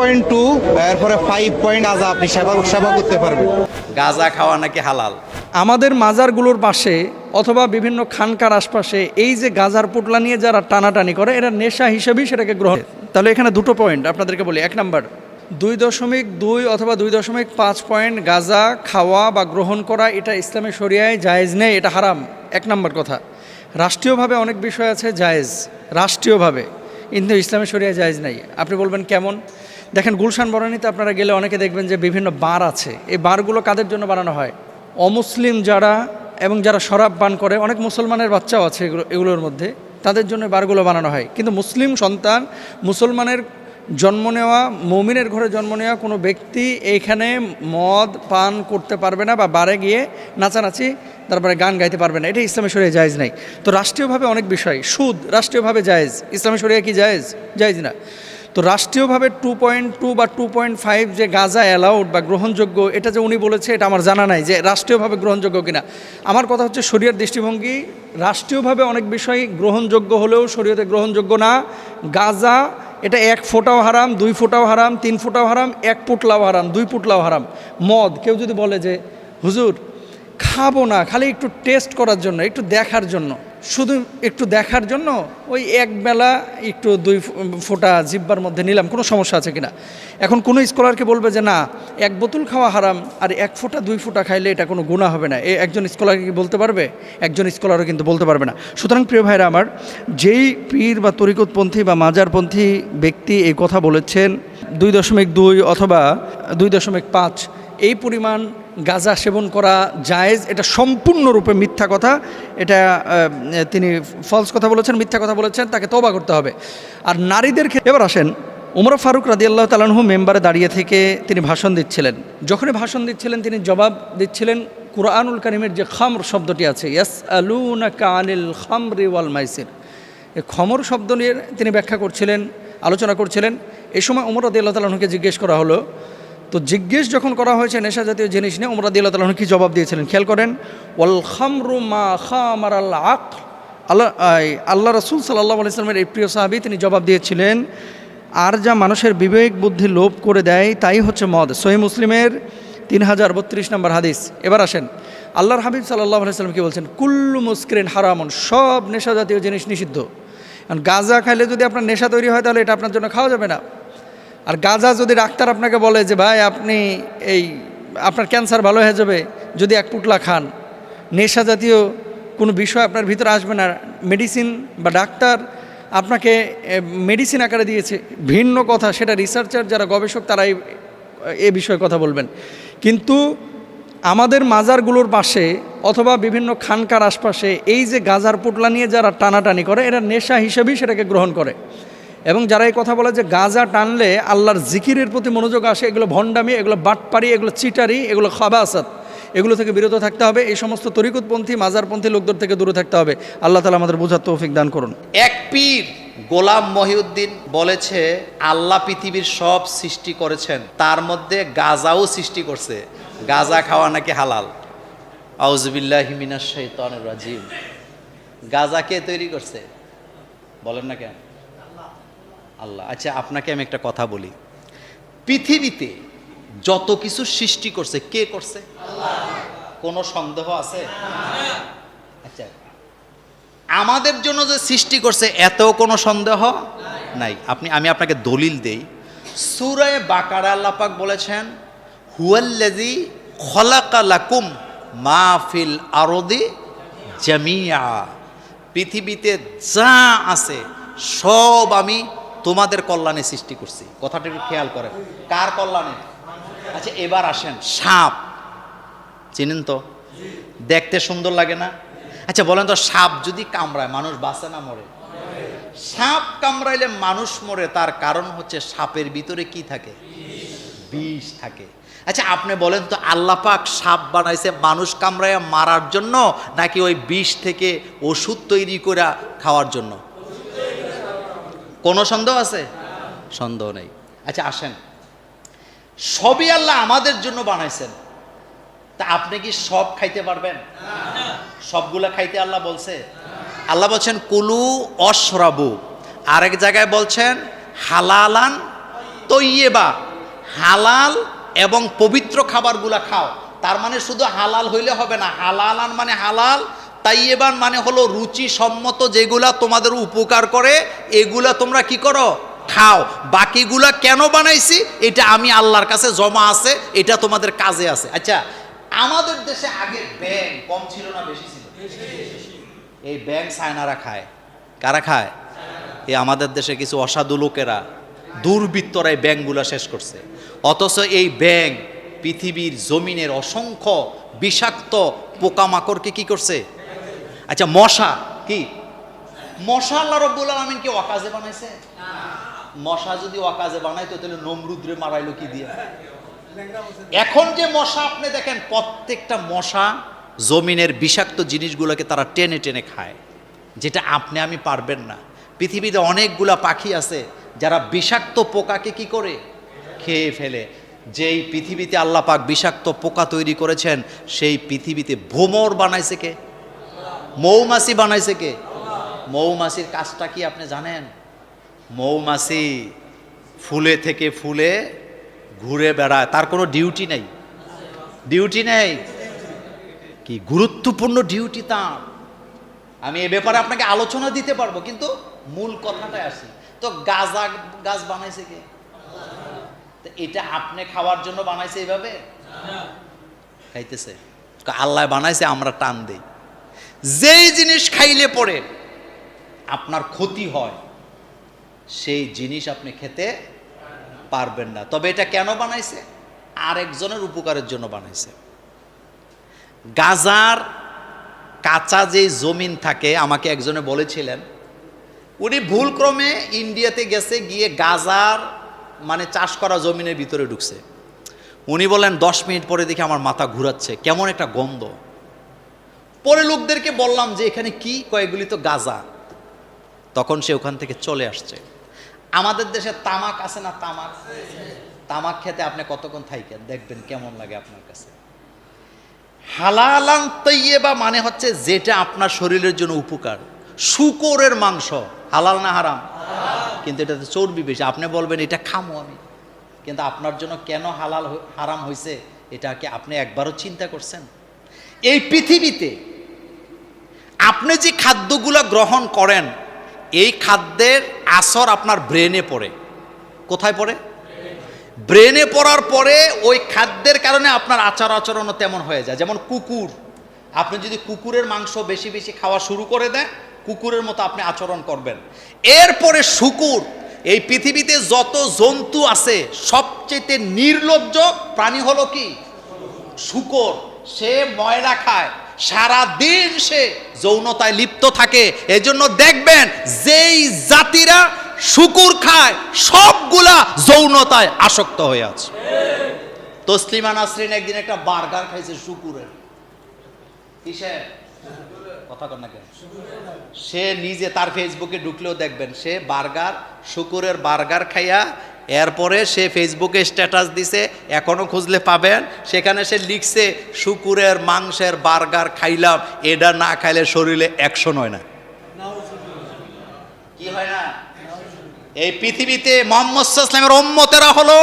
Point two এরপরে five point আজা আপনি সেবা সেবা করতে পারবেন। গাঁজা খাওয়া নাকি হালাল? আমাদের মাজারগুলোর পাশে অথবা বিভিন্ন খানকার আশপাশে এই যে গাজার পোটলা নিয়ে যারা টানাটানি করে এরা নেশা হিসেবেই সেটাকে গ্রহণ তাহলে এখানে দুটো পয়েন্ট আপনাদেরকে বলি। এক নাম্বার দুই দশমিক দুই অথবা দুই দশমিক পাঁচ পয়েন্ট গাজা খাওয়া বা গ্রহণ করা এটা ইসলামের শরিয়ায় জায়েজ নেই এটা হারাম। এক নম্বর কথা রাষ্ট্রীয়ভাবে অনেক বিষয় আছে জায়েজ রাষ্ট্রীয়ভাবে কিন্তু ইসলামের শরিয়ায় জায়েজ নাই। আপনি বলবেন কেমন? দেখেন গুলশান বরানিতে আপনারা গেলে অনেকে দেখবেন যে বিভিন্ন বার আছে। এই বারগুলো কাদের জন্য বানানো হয়? অমুসলিম যারা এবং যারা শরাব পান করে, অনেক মুসলমানের বাচ্চাও আছে এগুলো, এগুলোর মধ্যে। তাদের জন্য বারগুলো বানানো হয়। কিন্তু মুসলিম সন্তান, মুসলমানের জন্ম নেওয়া, মমিনের ঘরে জন্ম নেওয়া কোনো ব্যক্তি এইখানে মদ পান করতে পারবে না বা বারে গিয়ে নাচানাচি, তারপরে গান গাইতে পারবে না। এটা ইসলামী শরিয়া জায়েজ নাই। তো রাষ্ট্রীয়ভাবে অনেক বিষয়। সুদ রাষ্ট্রীয়ভাবে জায়েজ। ইসলামী শরিয়া কি জায়েজ? জায়েজ না। তো রাষ্ট্রীয়ভাবে টু পয়েন্ট টু বা টু পয়েন্ট ফাইভ যে গাজা অ্যালাউড বা গ্রহণযোগ্য, এটা যে উনি বলেছে, এটা আমার জানা নাই যে রাষ্ট্রীয়ভাবে গ্রহণযোগ্য কিনা। আমার কথা হচ্ছে শরীয়র দৃষ্টিভঙ্গি, রাষ্ট্রীয়ভাবে অনেক বিষয় গ্রহণযোগ্য হলেও শরীয়তে গ্রহণযোগ্য না। গাজা, এটা এক ফোঁটাও হারাম, দুই ফোঁটাও হারাম, তিন ফোঁটাও হারাম, এক পুটলাও হারাম, দুই পুটলাও হারাম। মদ, কেউ যদি বলে যে, হুজুর, খাব না, খালি একটু টেস্ট করার জন্য, একটু দেখার জন্য। শুধু একটু দেখার জন্য ওই এক বেলা একটু দুই ফোঁটা জিব্বার মধ্যে নিলাম, কোনো সমস্যা আছে কিনা? এখন কোনো স্কলারকে বলবে যে, না, এক বোতল খাওয়া হারাম আর এক ফোঁটা, দুই ফোঁটা খাইলে এটা কোনো গুণা হবে না। এ একজন স্কলারকে কি বলতে পারবে? একজন স্কলারও কিন্তু বলতে পারবে না। সুতরাং প্রিয় ভাইরা আমার, যেই পীর বা তরিকতপন্থী বা মাজারপন্থী ব্যক্তি এই কথা বলেছেন, দুই দশমিক দুই অথবা দুই দশমিক পাঁচ এই পরিমাণ গাঁজা সেবন করা জায়েজ? এটা সম্পূর্ণরূপে মিথ্যা কথা। এটা তিনি ফলস কথা বলেছেন, মিথ্যা কথা বলেছেন, তাকে তবা করতে হবে। আর নারীদের ক্ষেত্রে এবার আসেন, উমর ফারুক রাদি আল্লাহ তালাহু মেম্বারে দাঁড়িয়ে থেকে তিনি ভাষণ দিচ্ছিলেন। যখনই ভাষণ দিচ্ছিলেন, তিনি জবাব দিচ্ছিলেন, কুরআনুল করিমের যে খামর শব্দটি আছে ইয়াস আলুনা কানিল খামরি ওয়াল মাইসির। এই খমর শব্দ নিয়ে তিনি ব্যাখ্যা করছিলেন, আলোচনা করছিলেন। এই সময় উমর রাদি আল্লাহ তালাহকে জিজ্ঞেস করা হলো তো জিজ্ঞেস যখন করা হয়েছে নেশা জাতীয় জিনিস নিয়ে রাদি আল্লাহ তালাহন কি জবাব দিয়েছিলেন? খেয়াল করেন, ওয়াল খামরু মা খামার আল আক আল্লাহ আল্লাহ রসুল সাল্লাহ আলাইসলামের এই প্রিয় সাহাবি তিনি জবাব দিয়েছিলেন, আর যা মানুষের বিবেক বুদ্ধি লোপ করে দেয়, তাই হচ্ছে মদ। সহি মুসলিমের তিন হাজার বত্রিশ নম্বর হাদিস। এবার আসেন, আল্লাহর হাবিব সাল্লাহ আলাইসাল্লাম কি বলছেন? কুল্লু মুস্ক্রিন হারামন, সব নেশা জাতীয় জিনিস নিষিদ্ধ। কারণ গাঁজা খাইলে যদি আপনার নেশা তৈরি হয়, তাহলে এটা আপনার জন্য খাওয়া যাবে না। আর গাঁজা যদি ডাক্তার আপনাকে বলে যে, ভাই, আপনি এই, আপনার ক্যান্সার ভালো হয়ে যাবে, যদি এক পুটলা খান। নেশা জাতীয় কোনো বিষয় আপনার ভিতরে আসবে না। মেডিসিন বা ডাক্তার আপনাকে মেডিসিন আকারে দিয়েছে। ভিন্ন কথা, সেটা রিসার্চার যারা গবেষক, তারাই, এ বিষয়ে কথা বলবেন। কিন্তু আমাদের মাজারগুলোর পাশে অথবা বিভিন্ন খানকার আশপাশে এই যে গাজার পোটলা নিয়ে যারা টানাটানি করে, এরা নেশা হিসেবেই সেটাকে গ্রহণ করে। এবং যারা এই কথা বলে যে গাঁজা টানলে আল্লাহর জিকিরের প্রতি মনোযোগ আসে, এগুলো ভণ্ডামি, এগুলো বাটপারি, এগুলো চিটারি, এগুলো খাবাসাত, এগুলো থেকে বিরত থাকতে হবে। এই সমস্ত তরিকুতপন্থী, মাজারপন্থী লোকদের থেকে দূরে থাকতে হবে। আল্লাহ তালা আমাদের বোঝার তৌফিক দান করুন। এক পীর গোলাম মহিউদ্দিন বলেছে, আল্লাহ পৃথিবীর সব সৃষ্টি করেছেন, তার মধ্যে গাজাও সৃষ্টি করছে। গাজা খাওয়া নাকি হালাল? আউজবিল্লাহ হিমিনাস শৈতানুর রাজিম। গাজা কে তৈরি করছে? বলেন না কেন? আল্লাহ। আচ্ছা আপনাকে আমি একটা কথা বলি। পৃথিবীতে যত কিছু সৃষ্টি করছে, কে করছে? কোনো সন্দেহ আছে? আচ্ছা আমাদের জন্য যে সৃষ্টি করছে এত কোনো সন্দেহ নাই। আপনি, আমি আপনাকে দলিল দেই। সুরায় বাকারা আল্লাপাক বলেছেন হুয়াল্লাজি খলাকা লাকুম মা ফিল আরদি জামিয়া পৃথিবীতে যা আছে, সব আমি তোমাদের কল্যাণে সৃষ্টি করছি। কথাটা একটু খেয়াল করেন। কার কল্যাণে? আচ্ছা এবার আসেন, সাপ। চিনেন তো? দেখতে সুন্দর লাগে না? আচ্ছা বলেন তো, সাপ যদি কামড়ায়, মানুষ বাঁচে না মরে? সাপ কামড়াইলে মানুষ মরে, তার কারণ হচ্ছে সাপের ভিতরে কি থাকে? বিষ থাকে। আচ্ছা আপনি বলেন তো আল্লাপাক সাপ বানাইছে মানুষ কামড়াইয়া মারার জন্য, নাকি ওই বিষ থেকে ওষুধ তৈরি করে খাওয়ার জন্য? কোনো সন্দেহ আছে? সন্দেহ নেই। আচ্ছা আসেন। সবই আল্লাহ আমাদের জন্য বানাইছেন। তা আপনি কি সব খাইতে পারবেন? সবগুলা খাইতে আল্লাহ বলছে? আল্লাহ বলছেন, কুলু অশ্রাবু। আরেক জায়গায় বলছেন, হালালান তৈয়েবা হালাল এবং পবিত্র খাবারগুলা খাও। তার মানে শুধু হালাল হইলে হবে না। হালালান মানে হালাল তাইয়েবান মানে হলো রুচি সম্মত যেগুলা তোমাদের উপকার করে, এগুলা তোমরা কি করো? খাও। বাকিগুলা কেন বানাইছি? এটা আমি আল্লাহর কাছে জমা আছে, এটা তোমাদের কাজে আছে। আচ্ছা আমাদের দেশে আগে ব্যাংক কম ছিল না বেশি ছিল? এই ব্যাংক সায়নারা খায়। কারা খায়? এই আমাদের দেশে কিছু অসাধু লোকেরা দুর্বৃত্তরা এই ব্যাংকগুলো শেষ করছে। অথচ এই ব্যাংক পৃথিবীর জমিনের অসংখ্য বিষাক্ত পোকামাকড়কে কি করছে? আচ্ছা মশা কি? মশা আল্লাহ রব্বুল আলমিন কি অকাজে বানাইছে? মশা যদি অকাজে বানাইতো তাহলে নমরুদ্রে মারাইলো কি দিয়ে? এখন যে মশা আপনি দেখেন প্রত্যেকটা মশা জমিনের বিষাক্ত জিনিসগুলোকে তারা টেনে টেনে খায় যেটা আপনি আমি পারবেন না। পৃথিবীতে অনেকগুলা পাখি আছে যারা বিষাক্ত পোকাকে কি করে? খেয়ে ফেলে। যেই পৃথিবীতে আল্লাহ পাক বিষাক্ত পোকা তৈরি করেছেন সেই পৃথিবীতে ভোমর বানাইছে কে? মৌমাছি বানাইছে কে? মৌমাছির কাজটা কি আপনি জানেন? মৌমাছি ফুলে থেকে ফুলে ঘুরে বেড়ায়। তার কোনো ডিউটি নেই। ডিউটি নেই। কি গুরুত্বপূর্ণ ডিউটি তার? আমি এ ব্যাপারে আপনাকে আলোচনা দিতে পারব, কিন্তু মূল কথাটায় আসি তো গাজা গাছ বানাইছে কে? এটা আপনি খাওয়ার জন্য বানাইছে এইভাবে খাইতেছে। আল্লাহ বানাইছে, আমরা টান দেই। যেই জিনিস খাইলে পরে আপনার ক্ষতি হয়, সেই জিনিস আপনি খেতে পারবেন না। তবে এটা কেন বানাইছে? আরেকজনের উপকারের জন্য বানাইছে। গাজার কাঁচা যে জমিন থাকে, আমাকে একজনে বলেছিলেন, উনি ভুলক্রমে ইন্ডিয়াতে গেছে, গিয়ে গাজার মানে চাষ করা জমিনের ভিতরে ঢুকছে। উনি বলেন দশ মিনিট পরে দেখি আমার মাথা ঘুরাচ্ছে। কেমন একটা গন্ধ। পরে লোকদেরকে বললাম যে, এখানে কি? কয়েকগুলি তো গাজা। তখন সে ওখান থেকে চলে আসছে। আমাদের দেশে তামাক আছে না তামাক? তামাক খেতে আপনি কতক্ষণ থাইকেন? দেখবেন কেমন লাগে আপনার কাছে। হালালান তৈয়েবা মানে হচ্ছে যেটা আপনার শরীরের জন্য উপকার। শুকরের মাংস, হালাল না হারাম? কিন্তু এটাতে চর্বি বেশি। আপনি বলবেন, এটা খামো আমি। কিন্তু আপনার জন্য কেন হালাল হারাম হয়েছে এটাকে আপনি একবারও চিন্তা করছেন? এই পৃথিবীতে আপনি যে খাদ্যগুলো গ্রহণ করেন, এই খাদ্যের আসর আপনার ব্রেনে পড়ে। কোথায় পড়ে? ব্রেনে পড়ার পরে ওই খাদ্যের কারণে আপনার আচার আচরণও তেমন হয়ে যায়। যেমন কুকুর। আপনি যদি কুকুরের মাংস বেশি বেশি খাওয়া শুরু করে দেন, কুকুরের মতো আপনি আচরণ করবেন। এরপরে শুকুর। এই পৃথিবীতে যত জন্তু আছে সবচেয়ে নির্লজ্জ প্রাণী হলো কি? শুকর। সে ময়লা খায়। সারা দিন সে যৌনতায় লিপ্ত থাকে। এজন্য দেখবেন যেই জাতিরা শুকুর খায়, সবগুলা যৌনতায় আসক্ত হয়ে আছে। তসলিমা নাসরিন একদিন একটা বার্গার খাইছে শুকুরের। কিসের? কথা না কেন? সে নিজে তার ফেসবুকে ঢুকলেও দেখবেন সে বার্গার, শুকুরের বার্গার খাইয়া এরপরে সে ফেসবুকে স্ট্যাটাস দিছে এখনও খুঁজলে পাবেন। সেখানে সে লিখছে, শুকুরের মাংসের বার্গার খাইলাম, এটা না খাইলে শরীরে অ্যাকশন হয় না। কি হয় না? এই পৃথিবীতে মোহাম্মদ ইসলামের ওম্মতেরা হলো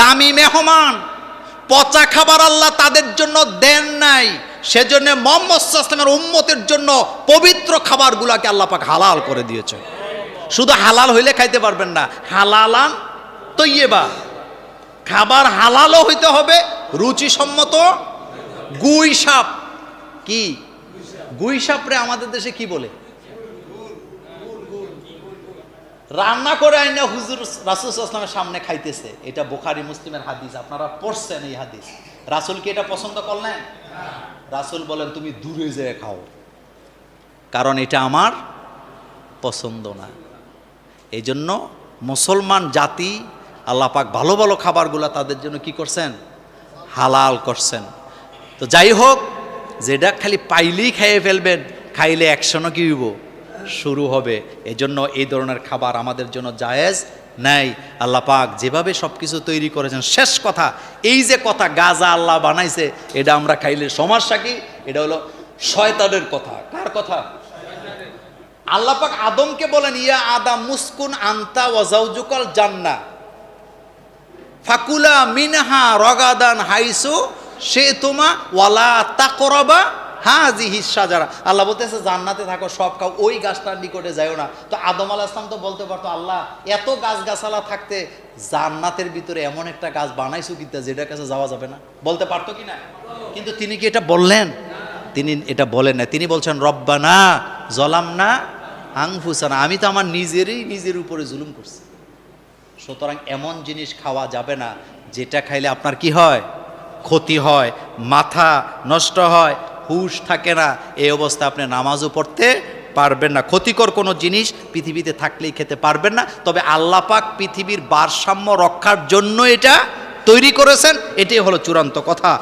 দামি মেহমান। পচা খাবার আল্লাহ তাদের জন্য দেন নাই। সেজন্য মোহাম্মদ ইসলামের উম্মতের জন্য পবিত্র খাবারগুলোকে আল্লাহ পাক হালাল করে দিয়েছে শুধু হালাল হইলে খাইতে পারবেন না। হালালান তৈয়েবা। খাবার হালালও হইতে হবে, রুচিসম্মত গুই সাপ। কি? গুই সাপরে আমাদের দেশে কি বলে? রান্না করে আইনা হুজুর রাসুল আসলামের সামনে খাইতেছে। এটা বোখারি, মুসলিমের হাদিস। আপনারা পড়ছেন এই হাদিস। রাসুল কি এটা পছন্দ করলেন? রাসুল বলেন, তুমি দূরে যেয়ে খাও। কারণ এটা আমার পছন্দ না। এই জন্য মুসলমান জাতি আল্লাহ পাক ভালো ভালো খাবারগুলো তাদের জন্য কি করছেন? হালাল করছেন। তো যাই হোক, যেটা খালি পাইলেই খাইয়ে ফেলবেন, খাইলে একশনও কি হইব? শুরু হবে। এজন্য এই ধরনের খাবার আমাদের জন্য জায়েজ নাই। আল্লাহ পাক যেভাবে সব কিছু তৈরি করেছেন, শেষ কথা, এই যে কথা গাজা আল্লাহ বানাইছে, এটা আমরা খাইলে সমস্যা কি এটা হলো শয়তানের কথা। কার কথা? আল্লাহ পাক আদমকে বলেন, ইয়া আদম মুসকুন আন্তা ওয়াজাউজুকাল জান্না ফাকুলা মিনহা রগাদান হাইসু সে তোমা ওয়ালা তাকরবা হ্যাঁ জি হিসা যারা আল্লাহ বলতেছে, জান্নাতে থাকো, সব খাও, ওই গাছটার নিকটে যাইও না। তো আদম আলাহ ইসলাম তো বলতে পারতো, আল্লাহ, এত গাছ গাছালা থাকতে জান্নাতের ভিতরে এমন একটা গাছ বানাইছো কিতা, যেটার কাছে যাওয়া যাবে না? বলতে পারতো কি না? কিন্তু তিনি কি এটা বললেন? তিনি এটা বলেন না। তিনি বলছেন, রব্বানা জলাম না আংফুসানা আমি তো আমার নিজেরই নিজের উপরে জুলুম করছি। সুতরাং এমন জিনিস খাওয়া যাবে না, যেটা খাইলে আপনার কি হয়? ক্ষতি হয়, মাথা নষ্ট হয়, হুশ থাকে না। এই অবস্থা আপনি নামাজও পড়তে পারবেন না। ক্ষতিকর কোনো জিনিস পৃথিবীতে থাকলেই খেতে পারবেন না। তবে আল্লাহ পাক পৃথিবীর ভারসাম্য রক্ষার জন্য এটা তৈরি করেছেন। এটাই হলো চূড়ান্ত কথা।